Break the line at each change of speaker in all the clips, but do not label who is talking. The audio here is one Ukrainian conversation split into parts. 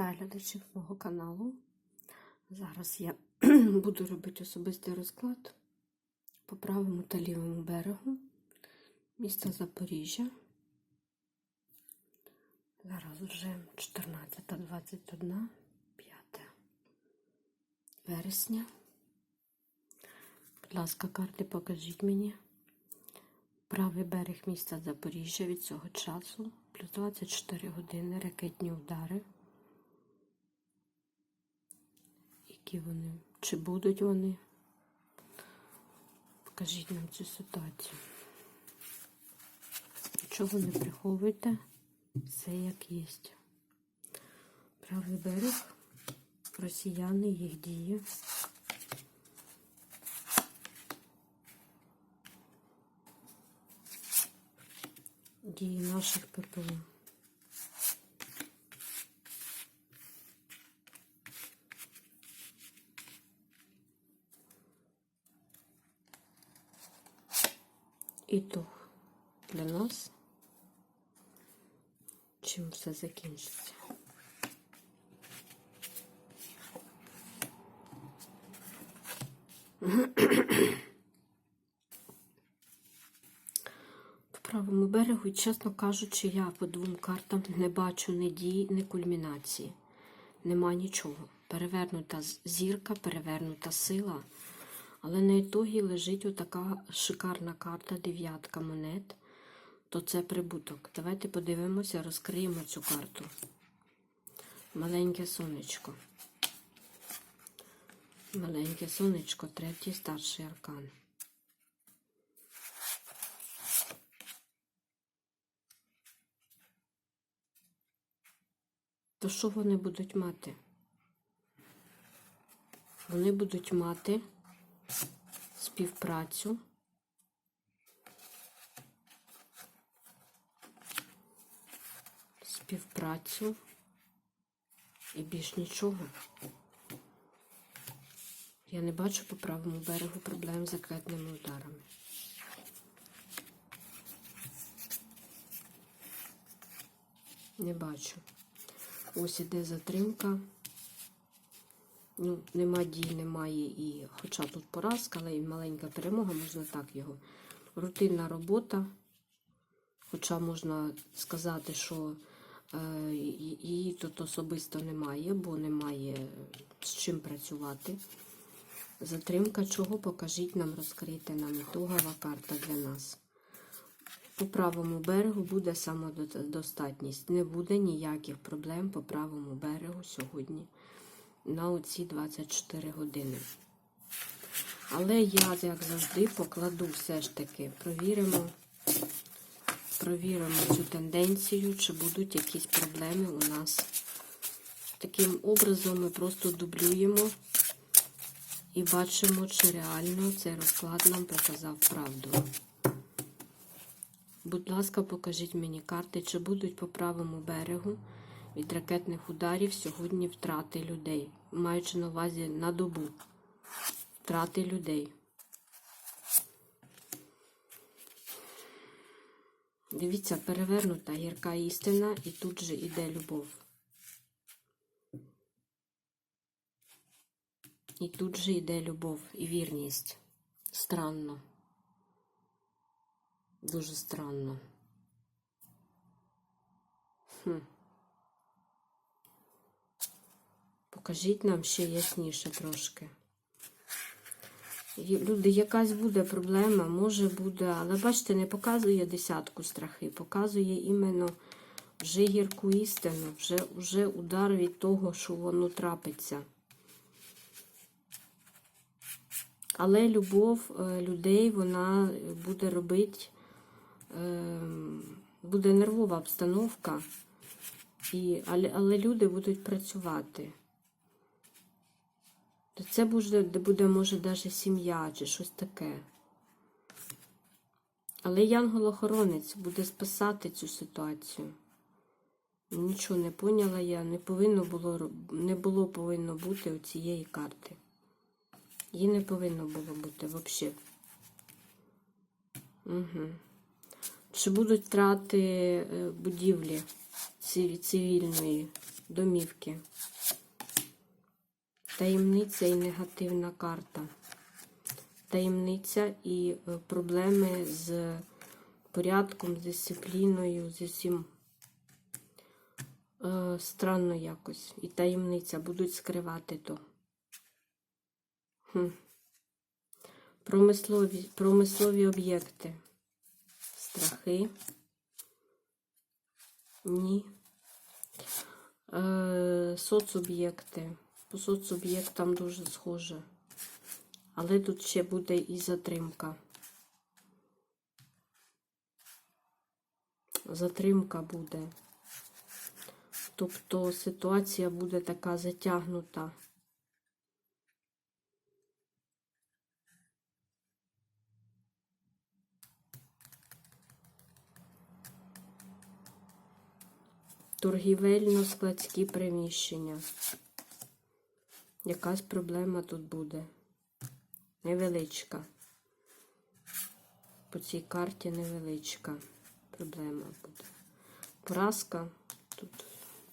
Вітаю глядачів мого каналу. Зараз я буду робити особистий розклад по правому та лівому берегу міста Запоріжжя. Зараз вже 14.21, 5 вересня. Будь ласка, карти покажіть мені. Правий берег міста Запоріжжя від цього часу, плюс 24 години, ракетні удари. Які вони? Чи будуть вони? Покажіть нам цю ситуацію. Нічого не приховуйте, все як є. Правий берег, росіяни, їх дії. Дії наших ППО. Ітог для нас. Чим все закінчиться. По правому берегу, і, чесно кажучи, я по двом картам не бачу ні дії, ні кульмінації. Нема нічого. Перевернута зірка, перевернута сила. Але на ітогі лежить отака шикарна карта, дев'ятка монет. То це прибуток. Давайте подивимося, розкриємо цю карту. Маленьке сонечко. Маленьке сонечко, третій старший аркан. То що вони будуть мати? Вони будуть мати співпрацю. Співпрацю і більш нічого. Я не бачу по правому берегу проблем з ракетними ударами. Не бачу. Ось іде затримка. Ну, нема дій, немає і, хоча тут поразка, але і маленька перемога, можна так його. Рутинна робота. Хоча можна сказати, що е, її тут особисто немає, бо немає з чим працювати. Затримка чого покажіть нам, розкрийте нам ітогова карта для нас. По правому берегу буде самодостатність. Не буде ніяких проблем по правому берегу сьогодні на оці 24 години. Але я, як завжди, покладу все ж таки, провіримо, провіримо цю тенденцію, чи будуть якісь проблеми у нас. Таким образом ми просто дублюємо і бачимо, чи реально цей розклад нам показав правду. Будь ласка, покажіть мені карти, чи будуть по правому берегу від ракетних ударів сьогодні втрати людей, маючи на увазі на добу. Втрати людей. Дивіться, перевернута гірка істина, і тут же іде любов. І тут же йде любов і вірність. Странно. Дуже странно. Хм. Покажіть нам ще ясніше трошки. Люди, якась буде проблема, може буде, але бачите, не показує десятку страхи, показує іменно вже гірку істину, вже, вже удар від того, що воно трапиться. Але любов е, людей вона буде робити, е, буде нервова обстановка, і, але, але люди будуть працювати. То це буде, буде, може, навіть сім'я чи щось таке. Але янгол-охоронець буде спасати цю ситуацію. Нічого не поняла я, не повинно було, не було повинно бути у цієї карти. Її не повинно було бути взагалі. Угу. Чи будуть втрати е, будівлі цивільної домівки. Таємниця і негативна карта. Таємниця і е, проблеми з порядком, з дисципліною, з усім е, странно якось. І таємниця будуть скривати то. Хм. Промислові, промислові об'єкти. Страхи. Ні. Е, соцоб'єкти. По соцоб'єктам дуже схоже. Але тут ще буде і затримка. Затримка буде. Тобто ситуація буде така затягнута. Торгівельно-складські приміщення. Якась проблема тут буде. Невеличка. По цій карті невеличка проблема буде. Поразка. Тут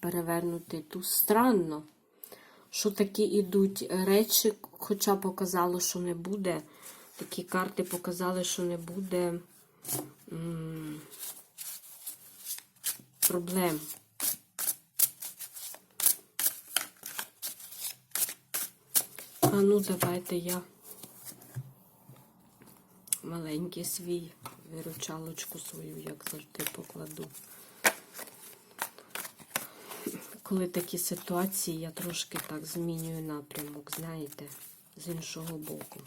перевернутий тут странно, що такі ідуть речі, хоча показало, що не буде. Такі карти показали, що не буде м проблем. А ну, давайте я маленький свій виручалочку свою, як завжди, покладу. Коли такі ситуації, я трошки так змінюю напрямок, знаєте, з іншого боку.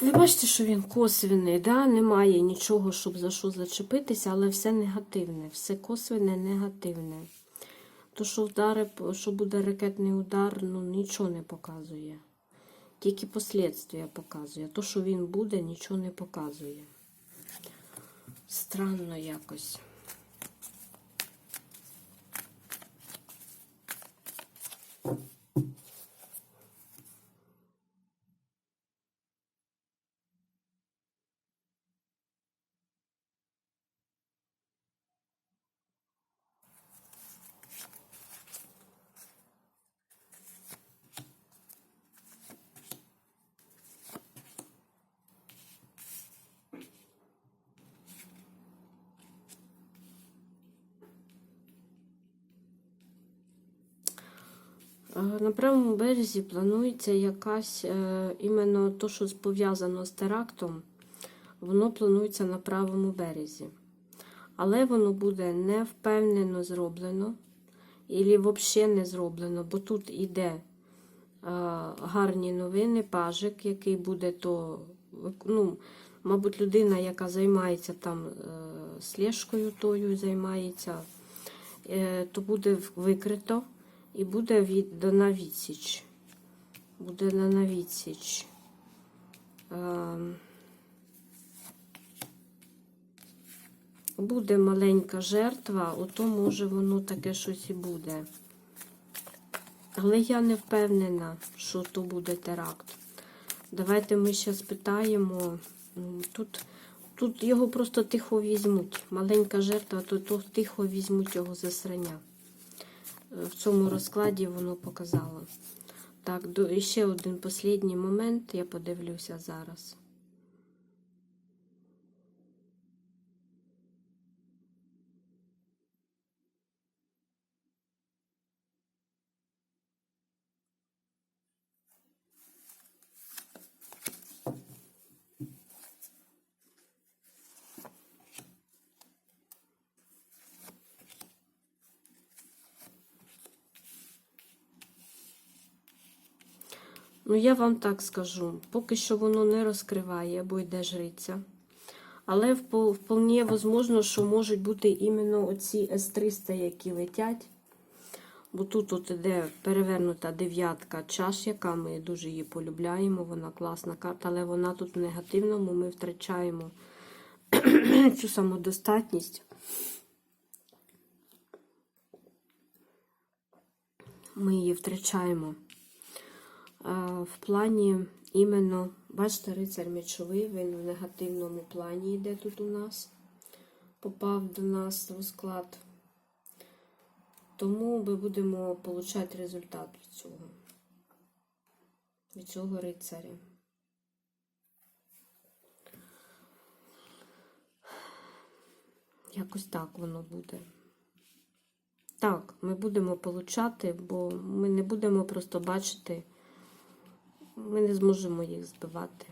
Ви бачите, що він косвений, да? немає нічого, щоб за що зачепитися, але все негативне, все косвене, негативне. То, що вдари, що буде ракетний удар, ну нічого не показує. Тільки послідствия показує. То, що він буде, нічого не показує. Странно якось. Е, На правому березі планується якась е, іменно то, що пов'язано з терактом, воно планується на правому березі. Але воно буде не впевнено зроблено, і взагалі не зроблено, бо тут іде е, гарні новини, пажик, який буде то, ну, мабуть, людина, яка займається там е, слежкою тою, займається, то буде викрито. І буде від, дана відсіч. Буде дана відсіч. Ем, буде маленька жертва, ото може воно таке щось і буде. Але я не впевнена, що то буде теракт. Давайте ми ще спитаємо. Тут, тут його просто тихо візьмуть. Маленька жертва, то, то тихо візьмуть його засрання в цьому розкладі воно показало. Так, до, ще один останній момент, я подивлюся зараз. Ну, я вам так скажу, поки що воно не розкриває, бо йде жриця. Але впо- вполне возможно, що можуть бути іменно оці С-300, які летять. Бо тут от іде перевернута дев'ятка чаш, яка ми дуже її полюбляємо. Вона класна карта, але вона тут в негативному. Ми втрачаємо цю самодостатність. Ми її втрачаємо. В плані іменно, бачите, рицар мечовий, він в негативному плані йде тут у нас. Попав до нас розклад. Тому ми будемо отримати результат від цього. Від цього рицаря. Якось так воно буде. Так, ми будемо получати, бо ми не будемо просто бачити, ми не зможемо їх збивати.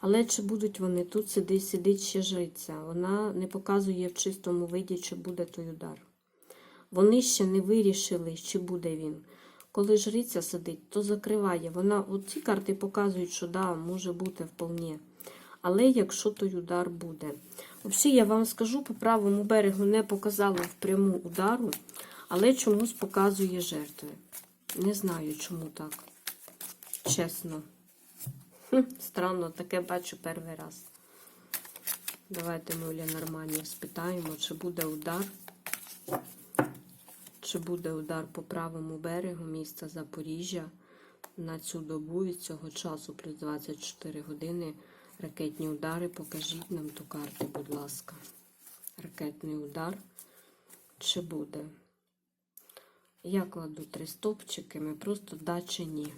Але чи будуть вони тут сидить, сидить ще жриця? Вона не показує в чистому виді, чи буде той удар. Вони ще не вирішили, чи буде він. Коли жриця сидить, то закриває. Вона, ці карти показують, що да, може бути вполне. Але якщо той удар буде. Взагалі, я вам скажу, по правому берегу не показала впряму удару, але чомусь показує жертви. Не знаю, чому так. Чесно. Хм, странно, таке бачу перший раз. Давайте ми у Ленорманів спитаємо, чи буде удар. Чи буде удар по правому берегу міста Запоріжжя на цю добу від цього часу, плюс 24 години. Ракетні удари. Покажіть нам ту карту, будь ласка. Ракетний удар. Чи буде? Я кладу три стопчики, ми просто да чи ні.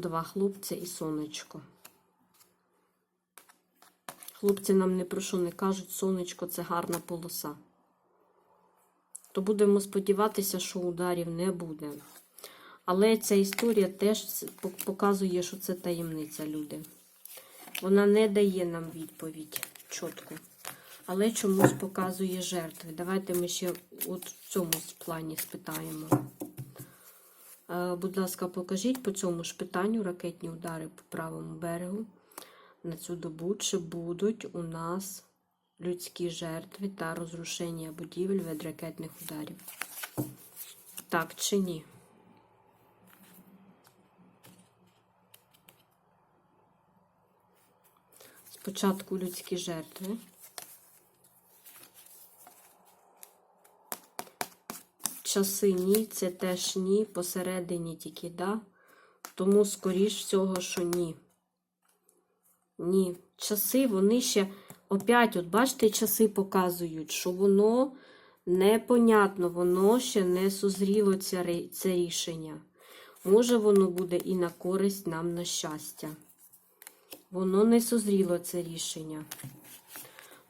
Два хлопці і сонечко. Хлопці нам не про що не кажуть, сонечко це гарна полоса. То будемо сподіватися, що ударів не буде. Але ця історія теж показує, що це таємниця, люди. Вона не дає нам відповідь чітко. Але чомусь показує жертви. Давайте ми ще от в цьому плані спитаємо. Е, Будь ласка, покажіть по цьому ж питанню ракетні удари по правому берегу на цю добу, чи будуть у нас людські жертви та розрушення будівель від ракетних ударів. Так чи ні? Спочатку людські жертви. Часи ні, це теж ні, посередині тільки да. Тому, скоріш всього, що ні. Ні. Часи, вони ще, опять, от бачите, часи показують, що воно непонятно, воно ще не созріло це, це рішення. Може, воно буде і на користь нам на щастя. Воно не созріло це рішення.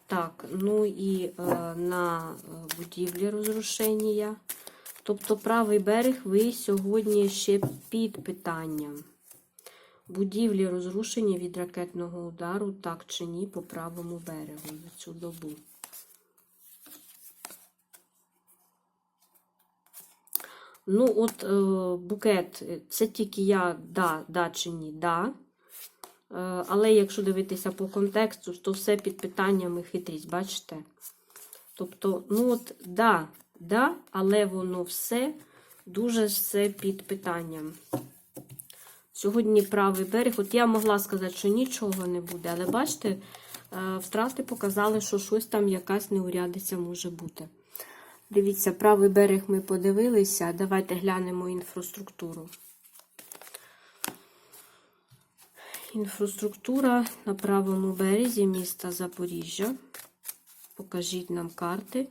Так, ну і е, на е, будівлі розрушення. Тобто правий берег ви сьогодні ще під питанням. Будівлі розрушені від ракетного удару, так чи ні, по правому берегу на цю добу. Ну, от е, букет, це тільки я да, да чи ні, да. Е, але якщо дивитися по контексту, то все під питаннями хитрість, бачите? Тобто, ну от, да, да, але воно все дуже все під питанням. Сьогодні правий берег. От я могла сказати, що нічого не буде, але бачите, е, втрати показали, що щось там якась неурядиця може бути. Дивіться, правий берег ми подивилися. Давайте глянемо інфраструктуру. Інфраструктура на правому березі міста Запоріжжя. Покажіть нам карти,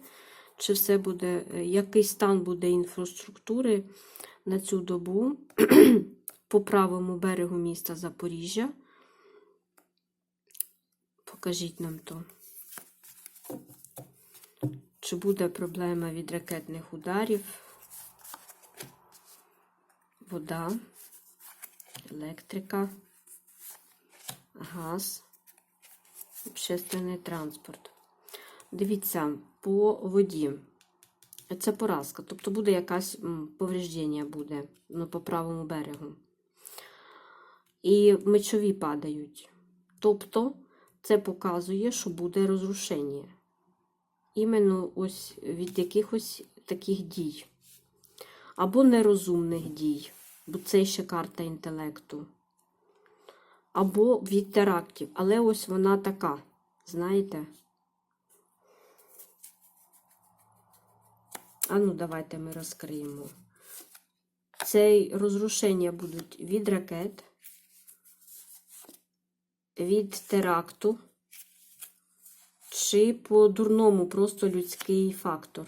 чи все буде, е, який стан буде інфраструктури на цю добу по правому берегу міста Запоріжжя. Покажіть нам то. Чи буде проблема від ракетних ударів? Вода, електрика, газ, общественний транспорт. Дивіться, по воді. Це поразка. Тобто буде якась повреждення буде ну, по правому берегу. І мечові падають. Тобто це показує, що буде розрушення. Іменно ось від якихось таких дій. Або нерозумних дій, бо це ще карта інтелекту. Або від терактів. Але ось вона така, знаєте. А ну, давайте ми розкриємо. Це розрушення будуть від ракет, від теракту, чи по дурному просто людський фактор.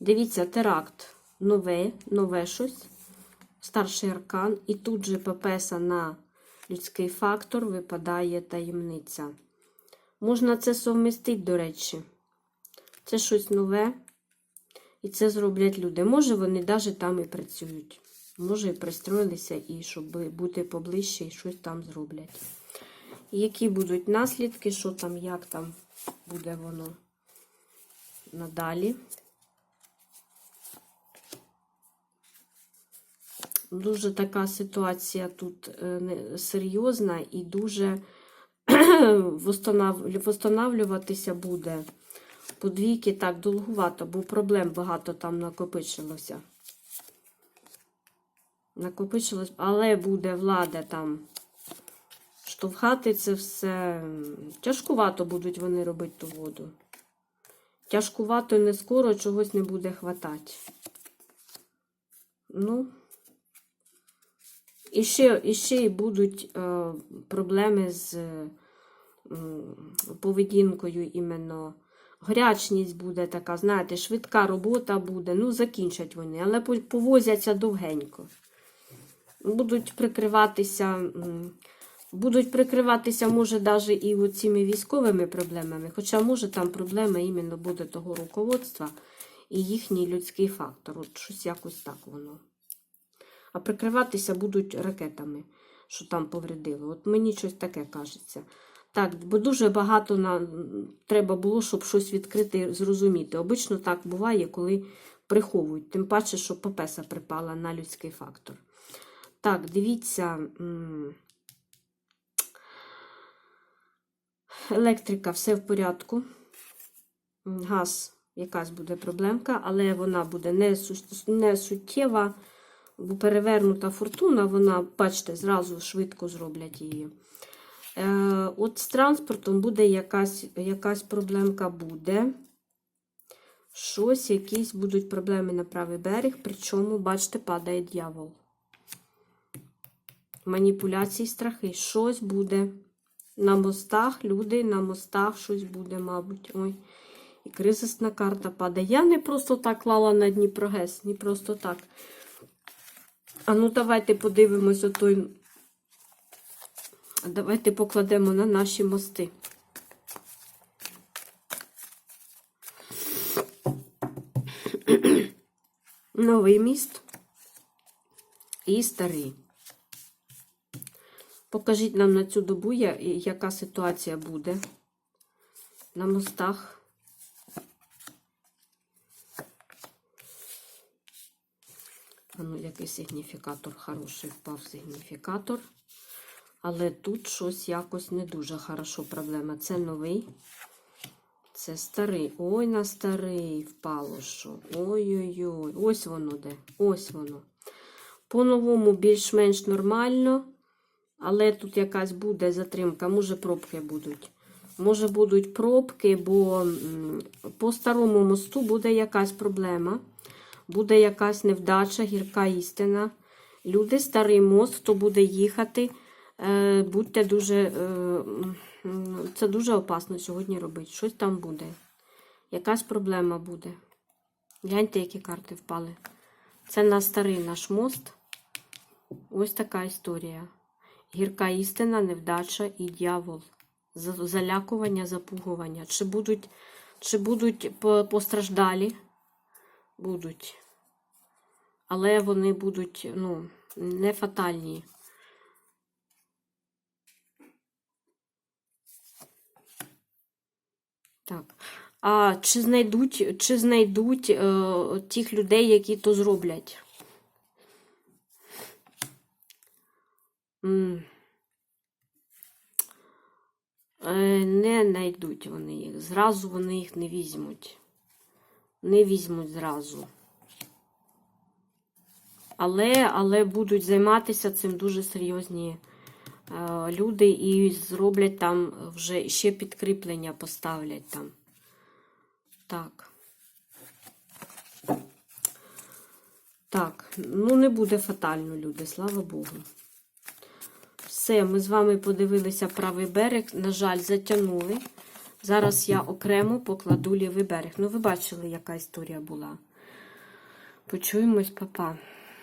Дивіться, теракт нове, нове щось, старший аркан, і тут же пепеса на людський фактор випадає таємниця. Можна це совмістити, до речі. Це щось нове, і це зроблять люди. Може, вони навіть там і працюють. Може, і пристроїлися, і щоб бути поближче, і щось там зроблять. І які будуть наслідки, що там, як там буде воно надалі. Дуже така ситуація тут е, серйозна і дуже восстанав- восстанавлюватися буде. По двійки так довгувато, бо проблем багато там накопичилося. Накопичилось, але буде влада там штовхати це все. Тяжкувато будуть вони робити ту воду. Тяжкувато і не скоро чогось не буде хватати. Ну. І ще, і ще будуть е, проблеми з е, поведінкою іменно. Гарячність буде така, знаєте, швидка робота буде. Ну, закінчать вони, але повозяться довгенько. Будуть прикриватися, будуть прикриватися, може, навіть і цими військовими проблемами. Хоча, може, там проблема іменно буде того руководства і їхній людський фактор. От щось якось так воно а прикриватися будуть ракетами, що там повредило. От мені щось таке кажеться. Так, бо дуже багато на... треба було, щоб щось відкрити і зрозуміти. Обично так буває, коли приховують, тим паче, що попеса припала на людський фактор. Так, дивіться. Електрика, все в порядку. Газ, якась буде проблемка, але вона буде не суттєва. Перевернута фортуна, вона, бачите, зразу швидко зроблять її. Е, от з транспортом буде якась, якась проблемка буде. Щось, якісь будуть проблеми на правий берег, причому, бачите, падає дьявол. Маніпуляції, страхи. Щось буде. На мостах, люди на мостах щось буде, мабуть. Ой. І кризисна карта падає. Я не просто так клала на Дніпрогес, не просто так. А ну давайте подивимось отой. Давайте покладемо на наші мости. Новий міст і старий. Покажіть нам на цю добу, яка ситуація буде на мостах. Ну, який сигніфікатор хороший впав сигніфікатор. Але тут щось якось не дуже хорошо проблема. Це новий. Це старий. Ой, на старий впало що. Ой-ой-ой. Ось воно де. Ось воно. По-новому більш-менш нормально. Але тут якась буде затримка. Може, пробки будуть. Може, будуть пробки, бо по старому мосту буде якась проблема буде якась невдача, гірка істина. Люди, старий мост, хто буде їхати, е, будьте дуже. е, Це дуже опасно сьогодні робити. Щось там буде. Якась проблема буде. Гляньте, які карти впали. Це на старий наш мост. Ось така історія. Гірка істина, невдача і дьявол. Залякування, запугування. Чи будуть, чи будуть постраждалі? будуть. Але вони будуть, ну, не фатальні. Так. А чи знайдуть чи знайдуть е, тих людей, які то зроблять? Е, не знайдуть вони їх. Зразу вони їх не візьмуть. Не візьмуть зразу. Але, але будуть займатися цим дуже серйозні е, люди і зроблять там вже ще підкріплення поставлять там. Так. Так, ну не буде фатально, люди, слава Богу. Все, ми з вами подивилися правий берег. На жаль, затягнули. Зараз я окремо покладу лівий берег. Ну, ви бачили, яка історія була. Почуємось, папа.